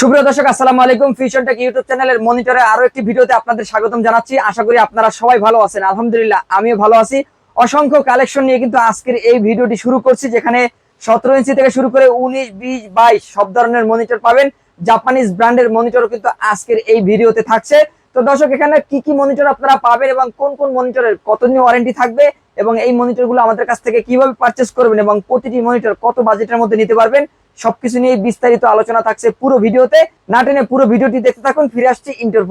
সুপ্রিয় দর্শক, আসসালামু আলাইকুম। ফিউশন টেক ইউটিউব চ্যানেলের মনিটরে আরও একটি ভিডিওতে আপনাদের স্বাগতম জানাচ্ছি। আশা করি আপনারা সবাই ভালো আছেন। আলহামদুলিল্লাহ, আমিও ভালো আছি। অসংখ্য কালেকশন নিয়ে কিন্তু আজকের এই ভিডিওটি শুরু করছি, যেখানে সতেরো ইঞ্চি থেকে শুরু করে উনিশ, বিশ, বাইশ সব ধরনের মনিটর পাবেন। জাপানিজ ব্র্যান্ডের মনিটরও কিন্তু আজকের এই ভিডিওতে থাকছে। তো দর্শক, এখানে কি কি মনিটর আপনারা পাবেন এবং কোন কোন মনিটরের কতদিন ওয়ারেন্টি থাকবে এবং এই মনিটরগুলো আমাদের কাছ থেকে কীভাবে পারচেস করবেন এবং প্রতিটি মনিটর কত বাজেটের মধ্যে নিতে পারবেন, সবকিছু নিয়ে বিস্তারিত আলোচনা থাকছে পুরো ভিডিওতে। না টেনে পুরো ভিডিওটি দেখতে থাকুন, ফিরে আসছি ইন্টার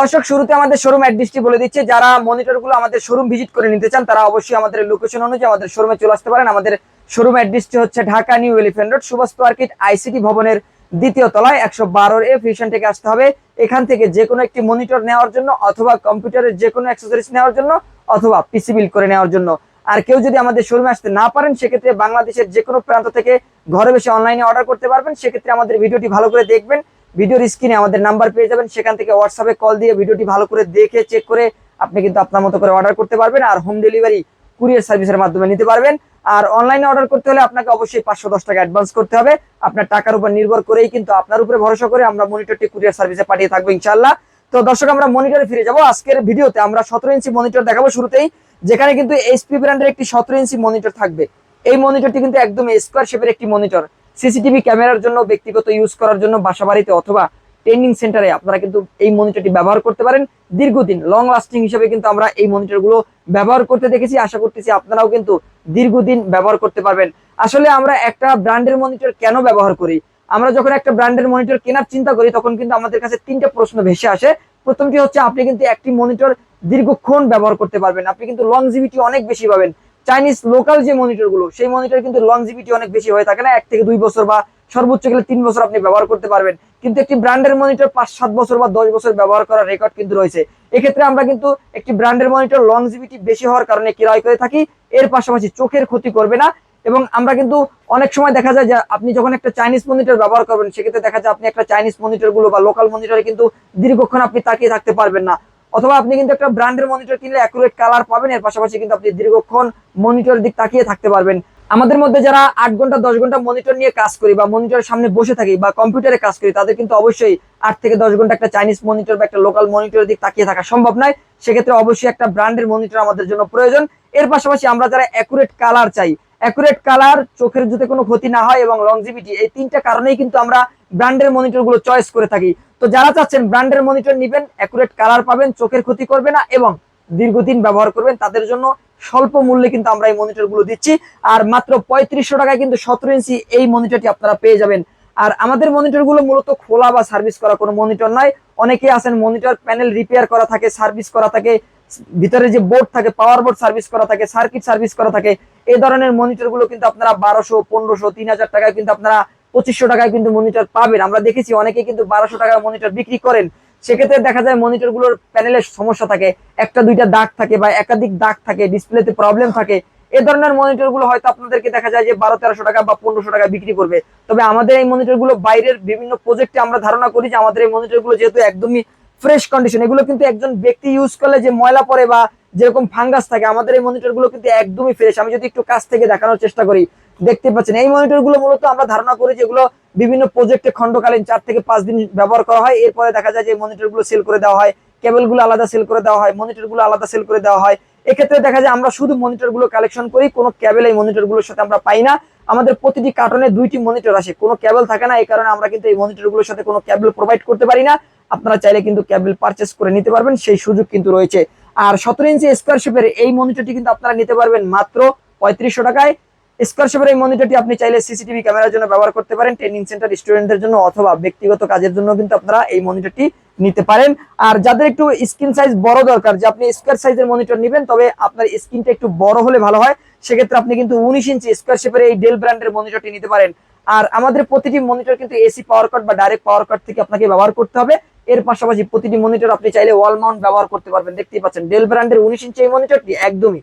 দর্শক, শুরুতে আমাদের শোরুম অ্যাড্রেসটি বলে দিচ্ছে। যারা মনিটরগুলো আমাদের শোরুম ভিজিট করে নিতে চান, তারা অবশ্যই আমাদের লোকেশন অনুযায়ী আমাদের শোরুমে চলে আসতে পারেন। আমাদের শোরুম অ্যাড্রেসটি হচ্ছে Dhaka New Elephant Road Subhash Market ICT ভবনের দ্বিতীয় তলায়, একশো বারোর এ ফিউশন থেকে আসতে হবে। এখান থেকে যে কোনো একটি মনিটর নেওয়ার জন্য অথবা কম্পিউটারের যে কোনো অ্যাক্সেসরিজ নেওয়ার জন্য অথবা পিসি বিল করে নেওয়ার জন্য। আর কেউ যদি আমাদের শোরুমে আসতে না পারেন, সেক্ষেত্রে বাংলাদেশের যে কোনো প্রান্ত থেকে ঘরে বসে অনলাইনে অর্ডার করতে পারবেন। সেক্ষেত্রে আমাদের ভিডিওটি ভালো করে দেখবেন। ভিডিওর স্ক্রিনে আমাদের নাম্বার পেয়ে যাবেন। সেখান থেকে হোয়াটসঅ্যাপে কল দিয়ে ভিডিওটি ভালো করে দেখে চেক করে আপনি কিন্তু আপনার মতো করে অর্ডার করতে পারবেন আর হোম ডেলিভারি কুরিয়ার সার্ভিসের মাধ্যমে নিতে পারবেন। আর অনলাইনে অর্ডার করতে হলে আপনাকে অবশ্যই পাঁচশো দশ টাকা অ্যাডভান্স করতে হবে। আপনার টাকার উপর নির্ভর করেই কিন্তু আপনার উপরে ভরসা করে আমরা মনিটরটি কুরিয়ার সার্ভিসে পাঠিয়ে থাকব ইনশাল্লাহ তো দর্শক, আমরা মনিটরে ফিরে যাব। আজকের ভিডিওতে আমরা সতেরো ইঞ্চি মনিটর দেখাবো শুরুতেই, যেখানে কিন্তু এইচপি ব্র্যান্ডের একটি সতেরো ইঞ্চি মনিটর থাকবে। এই মনিটরটি কিন্তু একদম স্কোয়ার শেপের একটি মনিটর সিসিটিভি ক্যামেরার জন্য, ব্যক্তিগত ইউজ করার জন্য বাসা বাড়িতে অথবা ট্রেনিং সেন্টারে আপনারা কিন্তু এই মনিটরটি ব্যবহার করতে পারেন। দীর্ঘদিন লং লাস্টিং হিসেবে কিন্তু আমরা এই মনিটরগুলো ব্যবহার করতে দেখেছি। আশা করতেছি আপনারাও কিন্তু দীর্ঘদিন ব্যবহার করতে পারবেন। আসলে আমরা একটা ব্র্যান্ডের মনিটর কেন ব্যবহার করি? আমরা যখন একটা ব্র্যান্ডের মনিটর কেনার চিন্তা করি, তখন কিন্তু আমাদের কাছে তিনটা প্রশ্ন ভেসে আসে। প্রথমটি হচ্ছে, আপনি কিন্তু একটি মনিটর দীর্ঘক্ষণ ব্যবহার করতে পারবেন। আপনি কিন্তু লং লংজিভিটি অনেক বেশি পাবেন। চাইনিজ লোকাল যে মনিটরগুলো, সেই মনিটর কিন্তু লংজিভিটি অনেক বেশি হয়ে থাকে না, এক থেকে দুই বছর বা সর্বোচ্চ গেলে তিন বছর আপনি ব্যবহার করতে পারবেন। কিন্তু একটি ব্র্যান্ডের মনিটর পাঁচ, সাত বছর বা দশ বছর ব্যবহার করার রেকর্ড কিন্তু রয়েছে। এক্ষেত্রে আমরা কিন্তু একটি ব্র্যান্ডের মনিটর লংজিভিটি বেশি হওয়ার কারণে ক্রয় করে থাকি, এর পাশাপাশি চোখের ক্ষতি করবে না। এবং আমরা কিন্তু অনেক সময় দেখা যায় যে আপনি যখন একটা চাইনিজ মনিটর ব্যবহার করবেন, সেক্ষেত্রে দেখা যায় আপনি একটা চাইনিজ মনিটরগুলো বা লোকাল মনিটরে কিন্তু দীর্ঘক্ষণ আপনি তাকিয়ে থাকতে পারবেন না। অথবা আপনি কিন্তু একটা ব্র্যান্ডের মনিটর কিনলে অ্যাকুরেট কালার পাবেন, এর পাশাপাশি কিন্তু আপনি দীর্ঘক্ষণ মনিটর দিক তাকিয়ে থাকতে পারবেন। আমাদের মধ্যে যারা আট ঘণ্টা, দশ ঘণ্টা মনিটর নিয়ে কাজ করি বা মনিটরের সামনে বসে থাকি বা কম্পিউটারে কাজ করি, তাদের কিন্তু অবশ্যই আট থেকে দশ ঘণ্টা একটা চাইনিজ মনিটর বা একটা লোকাল মনিটরের দিক তাকিয়ে থাকা সম্ভব নয়। সেক্ষেত্রে অবশ্যই একটা ব্র্যান্ডের মনিটর আমাদের জন্য প্রয়োজন। এর পাশাপাশি আমরা যারা অ্যাকুরেট কালার চাই অ্যাকুরেট কালার চোখের যাতে কোনো ক্ষতি না হয় এবং লংজিভিটি এই তিনটা কারণেই কিন্তু আমরা ব্র্যান্ডের মনিটরগুলো চয়েস করে থাকি। তো যারা চাচ্ছেন ব্র্যান্ডের মনিটর নিবেন অ্যাকুরেট কালার পাবেন, চোখের ক্ষতি করবে না এবং দীর্ঘদিন ব্যবহার করবেন, তাদের জন্য স্বল্প মূল্যে কিন্তু আমরা এই মনিটরগুলো দিচ্ছি। আর মাত্র পঁয়ত্রিশশো টাকায় কিন্তু সতেরো ইঞ্চি এই মনিটরটি আপনারা পেয়ে যাবেন। আর আমাদের মনিটরগুলো মূলত খোলা বা সার্ভিস করা কোনো মনিটর নয়। অনেকে আছেন মনিটর প্যানেল রিপেয়ার করা থাকে, সার্ভিস করা থাকে, ভিতরে যে বোর্ড থাকে পাওয়ার বোর্ড সার্ভিস করা থাকে সার্কিট সার্ভিস করা থাকে, এই ধরনের মনিটরগুলো কিন্তু আপনারা বারোশো, পনেরোশো, তিন হাজার টাকায় কিন্তু আপনারা পঁচিশশো টাকায় কিন্তু মনিটর পাবেন। আমরা দেখেছি অনেকে কিন্তু বারোশো টাকার মনিটর বিক্রি করেন। সেক্ষেত্রে দেখা যায় মনিটরগুলোর প্যানেলের সমস্যা থাকে। একটা দুইটা দাগ থাকে বা একাধিক দাগ থাকে ডিসপ্লেতে প্রবলেম থাকে। এ ধরনের মনিটরগুলো হয়তো আপনাদেরকে দেখা যায় যে বারো, তেরোশো টাকা বা পনেরোশো টাকা বিক্রি করবে। তবে আমাদের এই মনিটরগুলো বাইরের বিভিন্ন প্রজেক্টে আমরা ধারণা করি যে আমাদের এই মনিটরগুলো যেহেতু একদমই ফ্রেশ কন্ডিশন এগুলো কিন্তু একজন ব্যক্তি ইউজ করলে যে ময়লা পড়ে বা যেরকম ফাঙ্গাস থাকে, আমাদের এই মনিটরগুলো কিন্তু একদমই ফ্রেশ আমি যদি একটু কাছ থেকে দেখানোর চেষ্টা করি দেখতে পাচ্ছেন। এই মনিটরগুলো মূলত আমরা ধারণা করি যেগুলো বিভিন্ন প্রজেক্টে খণ্ডকালীন চার থেকে পাঁচ দিন ব্যবহার করা হয়। এরপরে দেখা যায় যে মনিটরগুলো সেল করে দেওয়া হয় কেবলগুলো আলাদা সেল করে দেওয়া হয় মনিটরগুলো আলাদা সেল করে দেওয়া হয়। এক্ষেত্রে দেখা যায় আমরা শুধু মনিটরগুলো কালেকশন করি, কোনো কেবল এই মনিটরগুলোর সাথে আমরা পাই না। আমাদের প্রতিটি কার্টনে দুইটি মনিটর আসে, কোনো কেবল থাকে না, এই কারণে আমরা কিন্তু এই মনিটরগুলোর সাথে কোনো কেবল প্রোভাইড করতে পারি না। আপনারা চাইলে কিন্তু কেবল পারচেস করে নিতে পারবেন, সেই সুযোগ কিন্তু রয়েছে। আর সতেরো ইঞ্চি স্কোয়ার শেপের এই মনিটরটি কিন্তু আপনারা নিতে পারবেন মাত্র পঁয়ত্রিশশো টাকায়। স্কোয়ার শেপের এই মনিটরটি আপনি চাইলে সিসিটিভি ক্যামেরার জন্য ব্যবহার করতে পারেন ট্রেনিং সেন্টার স্টুডেন্টদের জন্য অথবা ব্যক্তিগত কাজের জন্য কিন্তু আপনারা এই মনিটরটি নিতে পারেন। আর যাদের একটু স্ক্রিন সাইজ বড় দরকার, যে আপনি স্কোয়ার সাইজের মনিটর নেবেন, তবে আপনার স্ক্রিনটা একটু বড় হলে ভালো হয়। সেক্ষেত্রে আপনি কিন্তু উনিশ ইঞ্চি স্কোয়ার শেপের এই ডেল ব্র্যান্ডের মনিটরটি নিতে পারেন। আর আমাদের প্রতিটি মনিটর কিন্তু এসি পাওয়ার কাট বা ডাইরেক্ট পাওয়ার কাট থেকে আপনাকে ব্যবহার করতে হবে। এর পাশাপাশি প্রতিটি মনিটর আপনি চাইলে ওয়াল মাউন্ট ব্যবহার করতে পারবেন। দেখতেই পাচ্ছেন ডেল ব্র্যান্ডের উনিশ ইঞ্চি এই মনিটরটি একদমই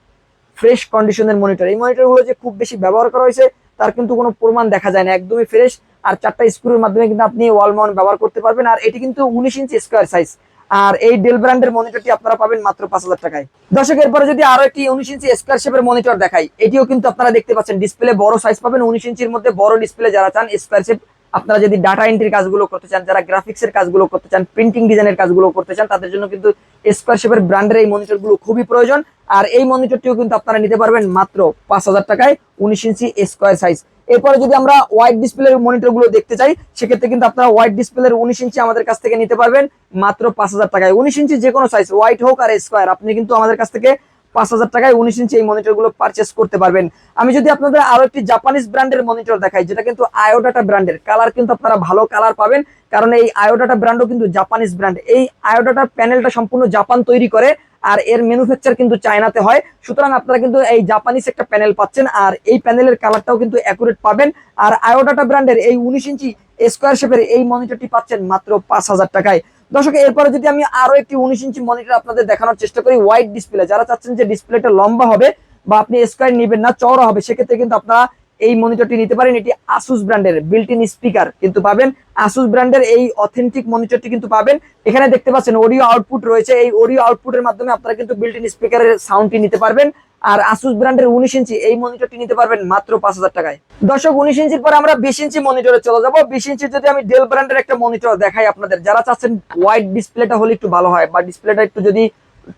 ফ্রেশ কন্ডিশনের মনিটর এই মনিটরগুলো যে খুব বেশি ব্যবহার করা হয়েছে, তার কিন্তু কোনো প্রমাণ দেখা যায় না। একদমই ফ্রেশ আর চারটা স্ক্রুর মাধ্যমে কিন্তু আপনি ওয়াল মাউন্ট ব্যবহার করতে পারবেন। আর এটি কিন্তু উনিশ ইঞ্চি স্কোয়ার সাইজ আর এই ডেল ব্র্যান্ডের মনিটরটি আপনারা পাবেন মাত্র পাঁচ হাজার টাকায়। দর্শক, এরপরে যদি আরও একটি উনিশ ইঞ্চি স্কোয়ার শেপের মনিটর দেখাই, এটিও কিন্তু আপনারা দেখতে পাচ্ছেন। ডিসপ্লে বড় সাইজ পাবেন। উনিশ ইঞ্চির মধ্যে বড় ডিসপ্লে যারা চান স্কোয়ার শেপ আপনারা যদি ডাটা এন্ট্রির কাজগুলো করতে চান, যারা গ্রাফিক্স এর কাজগুলো করতে চান প্রিন্টিং ডিজাইনের কাজগুলো করতে চান, তাদের জন্য কিন্তু স্কোয়ার শেপের ব্র্যান্ডের এই মনিটরগুলো খুবই প্রয়োজন। আর এই মনিটরটিও কিন্তু আপনারা নিতে পারবেন মাত্র পাঁচ হাজার টাকায় উনিশ ইঞ্চি স্কোয়ার সাইজ এরপরে যদি আমরা ওয়াইড ডিসপ্লের মনিটরগুলো দেখতে চাই, সেক্ষেত্রে কিন্তু আপনারা ওয়াইড ডিসপ্লের উনিশ ইঞ্চি আমাদের কাছ থেকে নিতে পারবেন মাত্র পাঁচ হাজার টাকায়। উনিশ ইঞ্চি যে কোনো সাইজ হোয়াইট হোক আর স্কোয়ার আপনি কিন্তু আমাদের কাছ থেকে পাঁচ হাজার টাকায় উনিশ ইঞ্চি এই মনিটরগুলো পারচেস করতে পারবেন। আমি যদি আপনাদের আরও একটি জাপানিজ ব্র্যান্ডের মনিটর দেখাই, যেটা কিন্তু আয়োডাটা ব্র্যান্ডের কালার কিন্তু আপনারা ভালো কালার পাবেন, কারণ এই আয়োডাটা ব্র্যান্ডও কিন্তু জাপানিজ ব্র্যান্ড এই আয়োডাটার প্যানেলটা সম্পূর্ণ জাপান তৈরি করে, আর এর ম্যানুফ্যাকচার কিন্তু চায়নাতে হয়। সুতরাং আপনারা কিন্তু এই জাপানিজ একটা প্যানেল পাচ্ছেন, আর এই প্যানেলের কালারটাও কিন্তু অ্যাকুরেট পাবেন। আর আয়োডাটা ব্র্যান্ডের এই উনিশ ইঞ্চি স্কোয়ার শেপের এই মনিটরটি পাচ্ছেন মাত্র পাঁচ হাজার টাকায়। দর্শক, এরপরে যদি আমি আরও একটি উনিশ ইঞ্চি মনিটর আপনাদের দেখানোর চেষ্টা করি হোয়াইট ডিসপ্লে যারা চাচ্ছেন যে ডিসপ্লেটা লম্বা হবে বা আপনি স্কোয়ার নেবেন না, চওড়া হবে, সেক্ষেত্রে কিন্তু আপনারা এই মনিটরটি নিতে পারেন। এটি আসুস ব্র্যান্ডের বিল্ট ইন স্পিকার কিন্তু পাবেন। আসুস ব্র্যান্ডের এই অথেন্টিক মনিটরটি কিন্তু পাবেন। এখানে দেখতে পাচ্ছেন অডিও আউটপুট রয়েছে। এই অডিও আউটপুটের মাধ্যমে আপনারা কিন্তু বিল্ট ইন স্পিকারের সাউন্ডটি নিতে পারবেন। আর আসুস ব্র্যান্ডের উনিশ ইঞ্চি এই মনিটরটি নিতে পারবেন মাত্র পাঁচ হাজার টাকায়। দর্শক, উনিশ ইঞ্চির পরে আমরা বিশ ইঞ্চি মনিটরে চলে যাব। বিশ ইঞ্চি যদি আমি ডেল ব্র্যান্ডের একটা মনিটর দেখাই আপনাদের, যারা চাচ্ছেন হোয়াইট ডিসপ্লেটা হলে একটু ভালো হয় বা ডিসপ্লেটা একটু যদি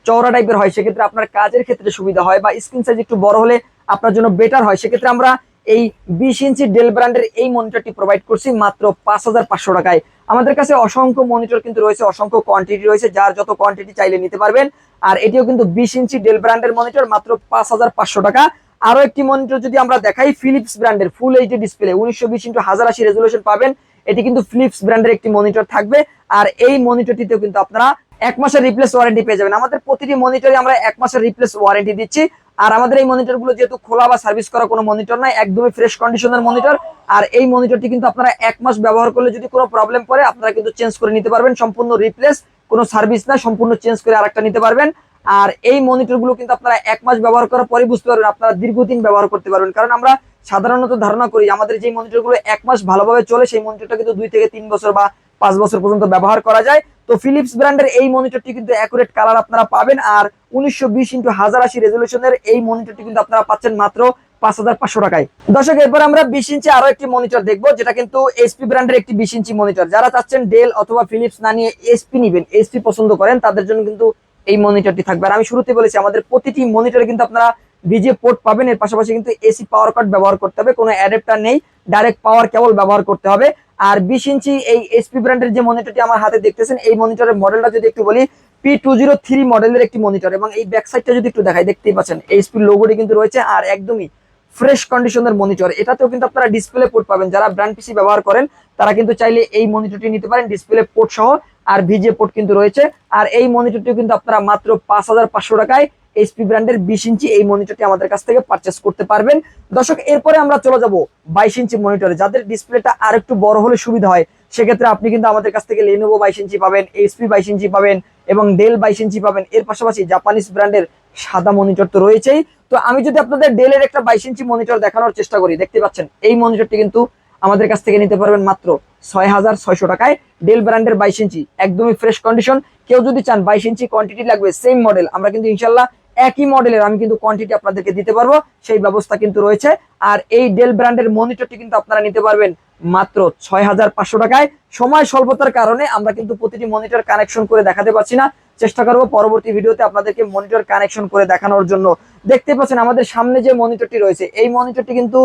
চওড়া টাইপের হয়, সেক্ষেত্রে আপনার কাজের ক্ষেত্রে সুবিধা হয় বা স্ক্রিন সাইজ একটু বড় হলে আপনার জন্য বেটার হয়। সেক্ষেত্রে আমরা এই বিশ ইঞ্চি ডেল ব্র্যান্ডের এই মনিটরটি প্রোভাইড করছি মাত্র পাঁচ হাজার পাঁচশো টাকায়। আমাদের কাছে অসংখ্য মনিটর কিন্তু রয়েছে, অসংখ্য কোয়ান্টিটি রয়েছে, যার যত কোয়ান্টিটি চাইলে নিতে পারবেন। আর এটিও কিন্তু বিশ ইঞ্চি ডেল ব্র্যান্ডের মনিটর মাত্র পাঁচ হাজার পাঁচশো টাকা। আরও একটি মনিটর যদি আমরা দেখাই ফিলিপস ব্র্যান্ডের ফুল এইচডি ডিসপ্লে উনিশশো বিশ ইন্টু হাজার আশি রেজুলেশন পাবেন। এটি কিন্তু ফিলিপস ব্র্যান্ডের একটি মনিটর থাকবে। আর এই মনিটরটিতেও কিন্তু আপনারা এক মাসের রিপ্লেস ওয়ারেন্টি পেয়ে যাবেন। আমাদের প্রতিটি মনিটরে আমরা এক মাসের রিপ্লেস ওয়ারেন্টি দিচ্ছি। আর আমাদের এই মনিটরগুলো যেহেতু খোলা বা সার্ভিস করা কোনো মনিটর নাই, একদমই ফ্রেশ কন্ডিশনের মনিটর আর এই মনিটরটি কিন্তু আপনারা এক মাস ব্যবহার করলে যদি কোনো প্রবলেম পড়ে, আপনারা কিন্তু চেঞ্জ করে নিতে পারবেন। সম্পূর্ণ রিপ্লেস কোনো সার্ভিস না সম্পূর্ণ চেঞ্জ করে আরেকটা নিতে পারবেন। আর এই মনিটরগুলো কিন্তু আপনারা এক মাস ব্যবহার করার পরে বুঝতে পারবেন, আপনারা দীর্ঘদিন ব্যবহার করতে পারবেন। কারণ আমরা সাধারণত ধারণা করি, আমাদের যে মনিটরগুলো এক মাস ভালোভাবে চলে, সেই মনিটরটা কিন্তু দুই থেকে তিন বছর বা পাঁচ বছর পর্যন্ত ব্যবহার করা যায়। তো ফিলিপস ব্র্যান্ডের এই মনিটরটি কিন্তু অ্যাকুরেট কালার আপনারা পাবেন আর উনিশশো বিশ ইন্টু হাজার আশি রেজলিউশনের এই মনিটরটি কিন্তু আপনারা পাচ্ছেন মাত্র পাঁচ হাজার পাঁচশো টাকায়। দর্শক, এরপর আমরা বিশ ইঞ্চি আরও একটি মনিটর দেখব, যেটা কিন্তু এসপি ব্র্যান্ডের একটি বিশ ইঞ্চি মনিটর যারা চাচ্ছেন ডেল অথবা ফিলিপস না নিয়ে এসপি নিবেন এসপি পছন্দ করেন, তাদের জন্য কিন্তু এই মনিটরটি থাকবে। আর আমি শুরুতে বলেছি, আমাদের প্রতিটি মনিটরে কিন্তু আপনারা ভিজিএ পোর্ট পাবেন, এর পাশাপাশি কিন্তু এসি পাওয়ার কার্ড ব্যবহার করতে হবে, কোনো অ্যাডাপ্টার নেই ডাইরেক্ট পাওয়ার কেবল ব্যবহার করতে হবে। আর বিশ ইঞ্চি এই এসপি ব্র্যান্ডের যে মনিটরটি আমার হাতে দেখতেছেন, এই মনিটরের মডেলটা যদি একটু বলি পি টু জিরো থ্রি মডেলের একটি মনিটর এবং এই ব্যাক সাইডটা যদি একটু দেখাই, দেখতেই পাচ্ছেন এইচপি লোগোটি কিন্তু রয়েছে আর একদমই ফ্রেশ কন্ডিশনের মনিটর এটাতেও কিন্তু আপনারা ডিসপ্লে পোর্ট পাবেন। যারা ব্র্যান্ড পিসি ব্যবহার করেন, তারা কিন্তু চাইলে এই মনিটরটি নিতে পারেন ডিসপ্লে পোর্ট সহ আর ভিজে পোর্ট কিন্তু রয়েছে। আর এই মনিটরটিও কিন্তু আপনারা মাত্র পাঁচ হাজার পাঁচশো টাকায় এইচপি ব্র্যান্ডের বিশ ইঞ্চি এই মনিটরটি আমাদের কাছ থেকে পারচেস করতে পারবেন। দর্শক, এরপরে আমরা চলে যাব বাইশ ইঞ্চি মনিটরে যাদের ডিসপ্লেটা আর একটু বড় হলে সুবিধা হয়, সেক্ষেত্রে আপনি কিন্তু আমাদের কাছ থেকে লেনোভো বাইশ ইঞ্চি পাবেন এইচপি বাইশ ইঞ্চি পাবেন এবং ডেল বাইশ ইঞ্চি পাবেন। এর পাশাপাশি জাপানিজ ব্র্যান্ডের সাদা মনিটর তো রয়েছেই। তো আমি যদি আপনাদের ডেলের একটা বাইশ ইঞ্চি মনিটর দেখানোর চেষ্টা করি, দেখতে পাচ্ছেন, এই মনিটরটি কিন্তু আমাদের কাছ থেকে নিতে পারবেন মাত্র ছয় হাজার ছয়শো টাকায় ডেল ব্র্যান্ডের বাইশ ইঞ্চি, একদমই ফ্রেশ কন্ডিশন কেউ যদি চান বাইশ ইঞ্চি কোয়ান্টিটি লাগবে সেম মডেল আমরা কিন্তু ইনশাল্লাহ একই মডেলের আমি কিন্তু কোয়ান্টিটি আপনাদেরকে দিতে পারব, সেই ব্যবস্থা কিন্তু রয়েছে। আর এই ডেল ব্র্যান্ডের মনিটরটি কিন্তু আপনারা নিতে পারবেন মাত্র ছয় পাঁচশো টাকায়। সময় স্বল্পতার কারণে আমরা কিন্তু প্রতিটি মনিটর কানেকশন করে দেখাতে পারছি না। চেষ্টা করব পরবর্তী ভিডিওতে আপনাদেরকে মনিটর কানেকশন করে দেখানোর জন্য। দেখতে পাচ্ছেন আমাদের সামনে যে মনিটরটি রয়েছে, এই মনিটরটি কিন্তু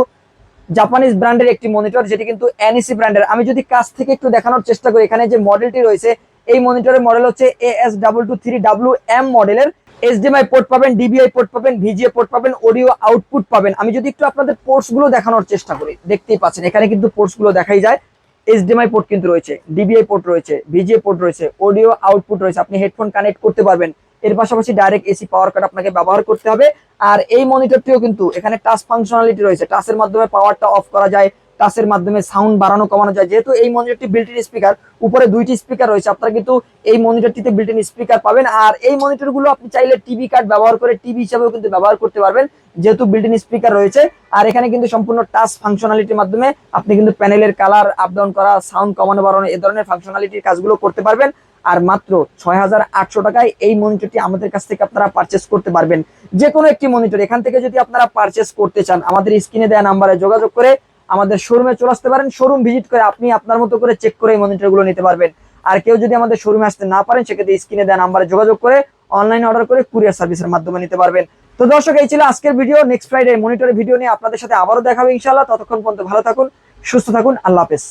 জাপানিজ ব্র্যান্ডের একটি মনিটর, যেটি কিন্তু এনইসি ব্র্যান্ডের। আমি যদি কাছ থেকে একটু দেখানোর চেষ্টা করি, এখানে যে মডেলটি রয়েছে, এই মনিটরের মডেল হচ্ছে A S double two three W M মডেলের এইচডিএমআই পোর্ট পাবেন ডিবিআই পোর্ট পাবেন ভিজিএ পোর্ট পাবেন অডিও আউটপুট পাবেন। আমি যদি একটু আপনাদের পোর্টসগুলো দেখানোর চেষ্টা করি, দেখতেই পাচ্ছেন, এখানে কিন্তু পোর্টসগুলো দেখাই যায়। এইচডিএমআই পোর্ট কিন্তু রয়েছে ডিবিআই পোর্ট রয়েছে ভিজিএ পোর্ট রয়েছে অডিও আউটপুট রয়েছে। আপনি হেডফোন কানেক্ট করতে পারবেন। এর পাশাপাশি ডাইরেক্ট এসি পাওয়ার কাট আপনাকে ব্যবহার করতে হবে। আর এই মনিটরটিও কিন্তু এখানে টাচ ফাংশনালিটি রয়েছে। টাচের মাধ্যমে পাওয়ারটা অফ করা যায় টাচের মাধ্যমে সাউন্ড বাড়ানো, কমানো যায়। যেহেতু এই মনিটরটি বিল্টিন স্পিকার উপরে দুইটি স্পিকার রয়েছে। আপনারা কিন্তু এই মনিটরটিতে বিল্টিন স্পিকার পাবেন। আর এই মনিটরগুলো আপনি চাইলে টিভি কার্ড ব্যবহার করে টিভি হিসাবেও কিন্তু ব্যবহার করতে পারবেন, যেহেতু বিল্টিন স্পিকার রয়েছে। আর এখানে কিন্তু সম্পূর্ণ টাচ ফাংশনালিটির মাধ্যমে আপনি কিন্তু প্যানেলের কালার আপ ডাউন করা সাউন্ড কমানো, বাড়ানো, এ ধরনের ফাংশনালিটির কাজগুলো করতে পারবেন। আর মাত্র ছয় হাজার আটশো টাকায় এই মনিটরটি আমাদের কাছ থেকে আপনারা পারচেস করতে পারবেন। যে কোনো একটি মনিটর এখান থেকে যদি আপনারা পারচেস করতে চান, আমাদের স্ক্রিনে দেওয়া নাম্বারে যোগাযোগ করে আমাদের শোরুমে চলে আসতে পারেন। শোরুম ভিজিট করে আপনি আপনার মতো করে চেক করে এই মনিটরগুলো নিতে পারবেন। আর কেউ যদি আমাদের শোরুমে আসতে না পারেন, সেক্ষেত্রে স্ক্রিনে দেওয়া নাম্বারে যোগাযোগ করে অনলাইন অর্ডার করে কুরিয়ার সার্ভিসের মাধ্যমে নিতে পারবেন। তো দর্শক, এই ছিল আজকের ভিডিও নেক্সট ফ্রাইডে মনিটরের ভিডিও নিয়ে আপনাদের সাথে আবারও দেখাবো ইনশাআল্লাহ। ততক্ষণ পর্যন্ত ভালো থাকুন, সুস্থ থাকুন। আল্লাহ হাফেজ।